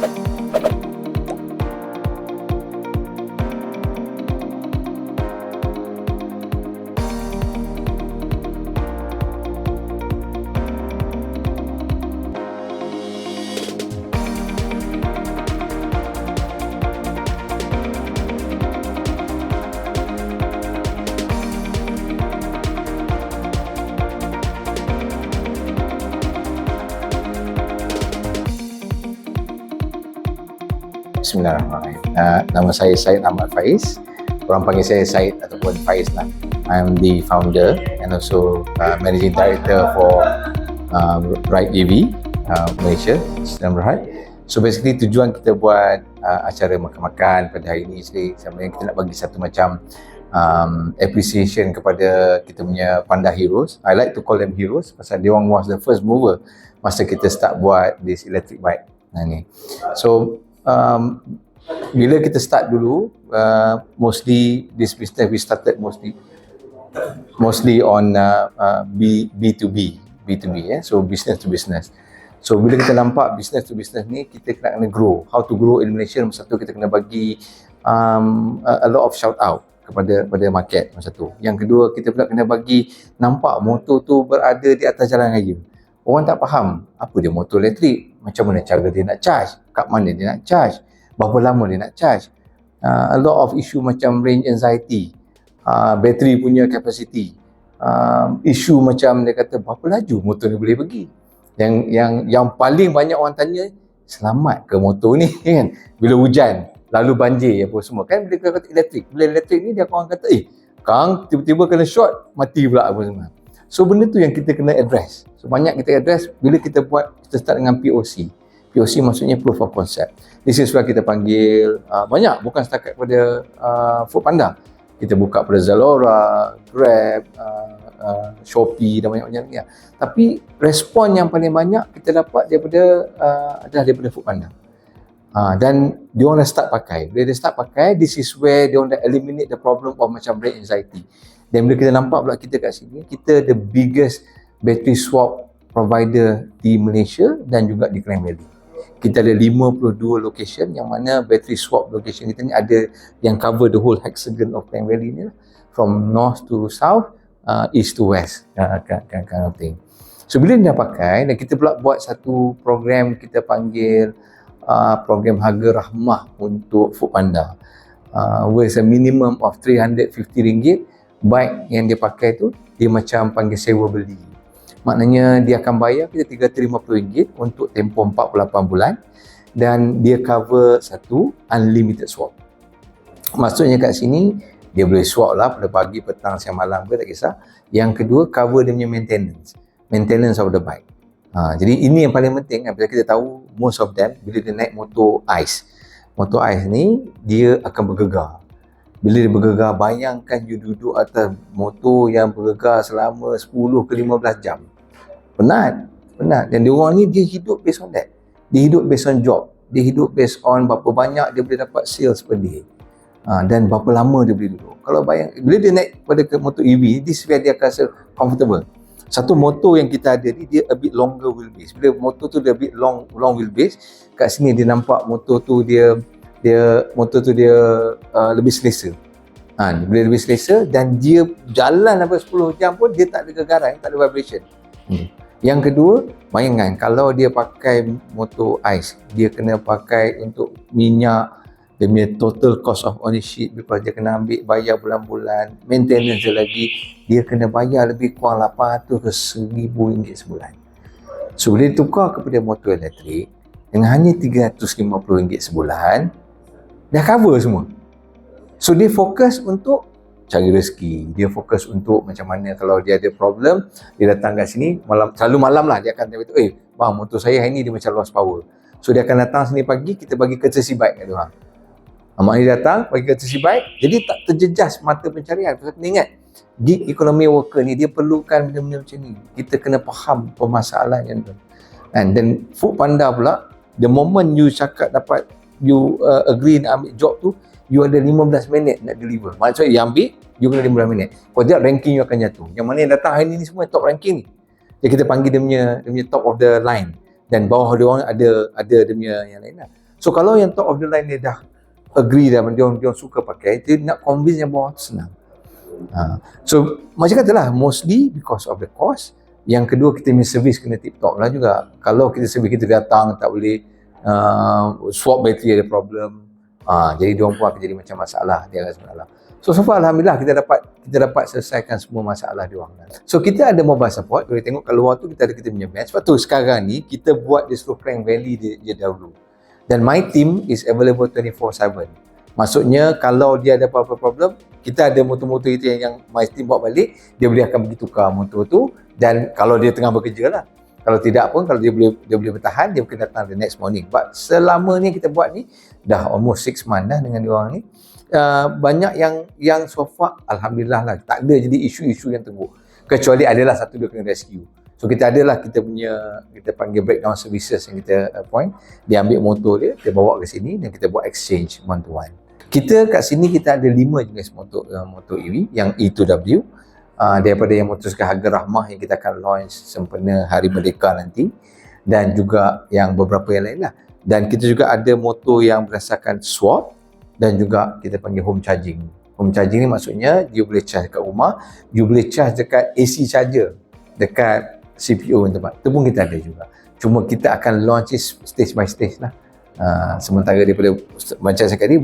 Bye. Bismillahirrahmanirrahim. Uh, nama saya Syed Ahmad Faiz. Orang panggil saya Syed ataupun Faiz lah. I'm the founder and also uh, managing director for uh, Bright EV uh, Malaysia, Sedang Berhad. So basically tujuan kita buat uh, acara makan-makan pada hari ini sebenarnya kita nak bagi satu macam um, appreciation kepada kita punya panda heroes. I like to call them heroes pasal dia orang was the first mover masa kita start buat this electric bike. Nah, ni. So um, bila kita start dulu uh, mostly this business we started mostly mostly on uh, uh, B, B2B B2B eh? so business to business. So bila kita nampak business to business ni kita kena, kena grow. How to grow in Malaysia nombor satu kita kena bagi um, a, a lot of shout out kepada pada market nombor satu yang kedua kita pula kena bagi nampak motor tu berada di atas jalan raya. Orang tak faham apa dia motor elektrik macam mana cara dia nak charge? Kat mana dia nak charge? Berapa lama dia nak charge? Uh, a lot of issue macam range anxiety. Uh, battery punya capacity. Uh, isu macam dia kata berapa laju motor ni boleh pergi yang yang yang paling banyak orang tanya selamat ke motor ni? Kan? Bila hujan lalu banjir apa semua. Kan bila kata elektrik bila elektrik ni dia orang kata eh kang tiba-tiba kena short mati pula apa semua so benda tu yang kita kena address So banyak kita address bila kita buat kita start dengan POC. POC maksudnya proof of concept. This is why kita panggil uh, banyak bukan setakat pada uh, Food Panda. Kita buka pada Zalora, Grab, uh, uh, Shopee dan banyak-banyak lagi. Ya. Tapi respon yang paling banyak kita dapat daripada uh, adalah daripada Food Panda. Uh, dan dia orang dah start pakai. Bila dia start pakai, this is where dia orang dah eliminate the problem of macam brain anxiety. Dan bila kita nampak pula kita kat sini, kita the biggest battery swap provider di Malaysia dan juga di Klang Valley. Kita ada 52 location yang mana battery swap location kita ni ada yang cover the whole hexagon of Klang Valley ni lah. from north to south, uh, east to west uh, kind, kind, kind of thing. So bila dia pakai dan kita pula buat satu program kita panggil uh, program harga rahmah untuk Food Panda uh, with a minimum of 350 ringgit bike yang dia pakai tu dia macam panggil sewa beli. Maknanya dia akan bayar kita RM350 untuk tempoh 48 bulan dan dia cover satu unlimited swap. Maksudnya kat sini dia boleh swap lah pada pagi, petang, siang, malam ke tak kisah. Yang kedua cover dia punya maintenance. Maintenance of the bike. Ha, jadi ini yang paling penting kan. Kita tahu most of them bila dia naik motor ice motor ice ni dia akan bergegar bila dia bergegar, bayangkan you duduk atas motor yang bergegar selama 10 ke 15 jam. Penat. Penat. Dan dia orang ni, dia hidup based on that. Dia hidup based on job. Dia hidup based on berapa banyak dia boleh dapat sales per day. Ha, dan berapa lama dia boleh duduk. Kalau bayang, bila dia naik pada ke motor EV, this where dia akan rasa comfortable. Satu motor yang kita ada ni, dia a bit longer wheelbase. Bila motor tu dia a bit long long wheelbase, kat sini dia nampak motor tu dia dia motor tu dia uh, lebih selesa. Ha, boleh lebih selesa dan dia jalan sampai 10 jam pun dia tak ada gegaran, tak ada vibration. Hmm. Yang kedua, bayangkan kalau dia pakai motor ice, dia kena pakai untuk minyak, dia punya total cost of ownership, lepas dia kena ambil bayar bulan-bulan, maintenance dia lagi, dia kena bayar lebih kurang 800 ke 1000 ringgit sebulan. So, boleh tukar kepada motor elektrik dengan hanya 350 ringgit sebulan, dah cover semua. So dia fokus untuk cari rezeki. Dia fokus untuk macam mana kalau dia ada problem, dia datang kat sini malam selalu malam lah dia akan tanya eh bang motor saya hari ni dia macam lost power. So dia akan datang sini pagi kita bagi courtesy bike kat dia orang. Amak ni datang bagi courtesy bike jadi tak terjejas mata pencarian. Pasal kena ingat gig economy worker ni dia perlukan benda-benda macam ni. Kita kena faham permasalahan yang tu. And then food panda pula the moment you cakap dapat you uh, agree nak ambil job tu you ada 15 minit nak deliver. Maksudnya you ambil, you kena 15 minit. Kalau tidak, ranking you akan jatuh. Yang mana yang datang hari ni semua top ranking ni. Jadi kita panggil dia punya, dia punya top of the line. Dan bawah dia orang ada ada dia punya yang lain lah. So kalau yang top of the line dia dah agree dah dia, dia suka pakai, dia nak convince yang bawah tu senang. Ha. So macam katalah mostly because of the cost. Yang kedua kita punya servis kena tip top lah juga. Kalau kita servis kita datang tak boleh uh, swap battery ada problem. Uh, jadi dia pun akan jadi macam masalah dia akan masalah. So so far alhamdulillah kita dapat kita dapat selesaikan semua masalah dia orang. So kita ada mobile support. Boleh tengok kalau luar tu kita ada kita punya bench. Sebab tu sekarang ni kita buat di seluruh Klang Valley dia, dia dahulu. Dan my team is available 24/7. Maksudnya kalau dia ada apa-apa problem, kita ada motor-motor itu yang, yang my team bawa balik, dia boleh akan pergi tukar motor tu dan kalau dia tengah bekerja lah. Kalau tidak pun, kalau dia boleh dia boleh bertahan, dia mungkin datang the next morning. But selama ni kita buat ni, dah almost 6 months dah dengan orang ni. Uh, banyak yang yang so far, Alhamdulillah lah, tak ada jadi isu-isu yang teruk. Kecuali adalah satu dia kena rescue. So kita adalah kita punya kita panggil breakdown services yang kita appoint. Dia ambil motor dia, dia bawa ke sini dan kita buat exchange one to one. Kita kat sini kita ada lima jenis motor uh, motor EV yang E2W uh, daripada yang motosikal harga rahmah yang kita akan launch sempena Hari Merdeka nanti dan juga yang beberapa yang lain lah. Dan kita juga ada motor yang berdasarkan swap dan juga kita panggil home charging. Home charging ni maksudnya you boleh charge dekat rumah, you boleh charge dekat AC charger dekat CPU tempat. Itu pun kita ada juga. Cuma kita akan launch stage by stage lah. Uh, sementara daripada macam saya kata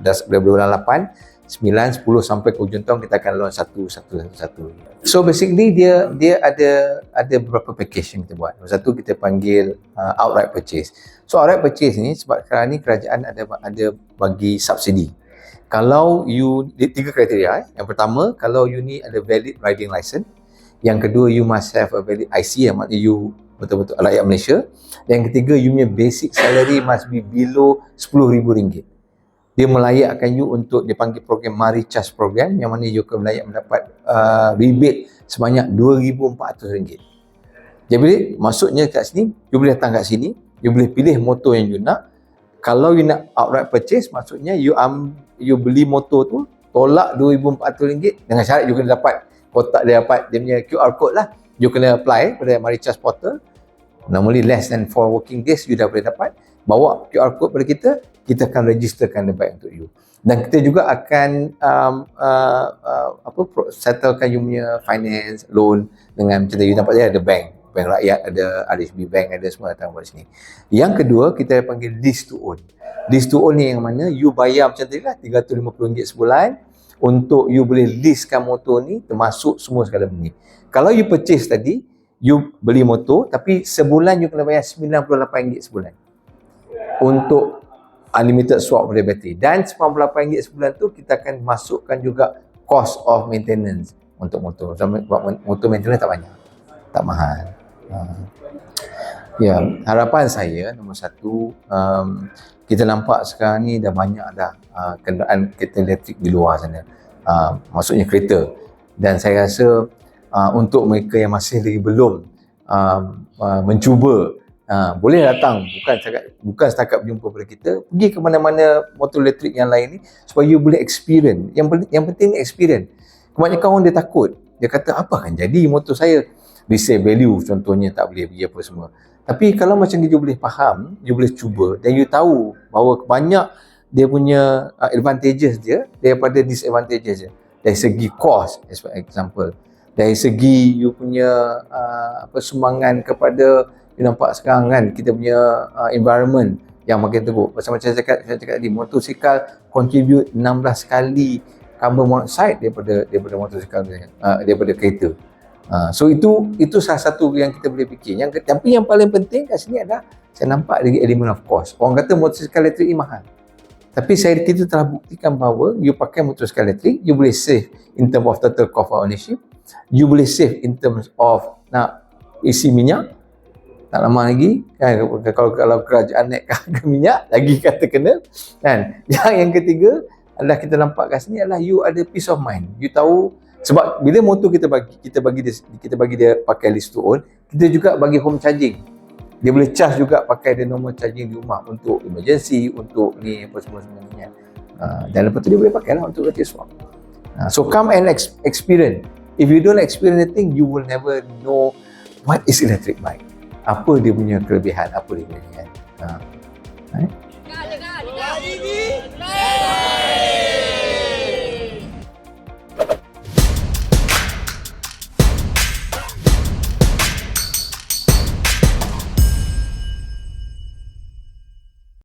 dah dari bulan 8 9 10 sampai ke hujung tahun kita akan launch satu satu satu satu. So basically dia dia ada ada beberapa package yang kita buat. Satu kita panggil uh, outright purchase. So outright purchase ni sebab sekarang ni kerajaan ada ada bagi subsidi. Kalau you tiga kriteria eh. Yang pertama kalau you ni ada valid riding license. Yang kedua you must have a valid IC yang maknanya you betul-betul rakyat Malaysia. Dan yang ketiga, you punya basic salary must be below RM10,000. Dia melayakkan you untuk dipanggil program Mari Charge Program yang mana you akan layak mendapat uh, rebate sebanyak RM2,400. Jadi maksudnya kat sini, you boleh datang kat sini, you boleh pilih motor yang you nak. Kalau you nak outright purchase, maksudnya you um, you beli motor tu, tolak RM2,400 dengan syarat you kena dapat kotak dia dapat dia punya QR code lah. You kena apply pada Mari Charge Portal normally less than 4 working days you dah boleh dapat bawa QR code pada kita kita akan registerkan the bike untuk you. Dan kita juga akan um, uh, uh, apa settlekan you punya finance loan dengan macam you nampak dia ada bank bank rakyat ada RHB bank ada semua datang buat sini. Yang kedua kita panggil lease to own. Lease to own ni yang mana you bayar macam tadi lah RM350 sebulan untuk you boleh leasekan motor ni termasuk semua segala benda kalau you purchase tadi you beli motor tapi sebulan you kena bayar RM98 sebulan untuk unlimited swap pada bateri dan RM98 sebulan tu kita akan masukkan juga cost of maintenance untuk motor. So, motor maintenance tak banyak. Tak mahal. Uh. ya harapan saya nombor satu um, kita nampak sekarang ni dah banyak dah uh, kenderaan kereta elektrik di luar sana. Uh, maksudnya kereta. Dan saya rasa uh, untuk mereka yang masih lagi belum uh, uh, mencuba uh, boleh datang. Bukan setakat bukan setakat berjumpa pada kita. Pergi ke mana-mana motor elektrik yang lain ni supaya you boleh experience. Yang yang penting experience. Kebanyakan orang dia takut. Dia kata apa akan jadi motor saya? Resale value contohnya tak boleh beli apa semua. Tapi kalau macam you boleh faham you boleh cuba dan you tahu bahawa banyak dia punya uh, advantages dia daripada disadvantages dia. Dari segi cost as example. Dari segi you punya uh, apa sumbangan kepada you nampak sekarang kan kita punya uh, environment yang makin teruk. Macam macam saya cakap saya cakap tadi motosikal contribute 16 kali carbon monoxide daripada daripada motosikal uh, daripada kereta. Uh, so itu itu salah satu yang kita boleh fikir. Yang tapi yang paling penting kat sini adalah saya nampak dari elemen of cost. Orang kata motosikal elektrik ni mahal. Tapi saya kita telah buktikan bahawa you pakai motosikal elektrik you boleh save in term of total cost of ownership you boleh save in terms of nak isi minyak tak lama lagi kan kalau kalau kerajaan naik harga minyak lagi kata kena kan. Yang yang ketiga adalah kita nampak kat sini adalah you ada peace of mind. You tahu sebab bila motor kita bagi kita bagi dia kita bagi dia pakai list to own kita juga bagi home charging. Dia boleh charge juga pakai dia normal charging di rumah untuk emergency untuk ni apa semua sebenarnya. Uh, dan lepas tu dia boleh pakai lah untuk kerja swap. Uh, so come and ex- experience. If you don't experience anything, you will never know what is electric bike apa dia punya kelebihan, apa dia punya kelebihan. Ha.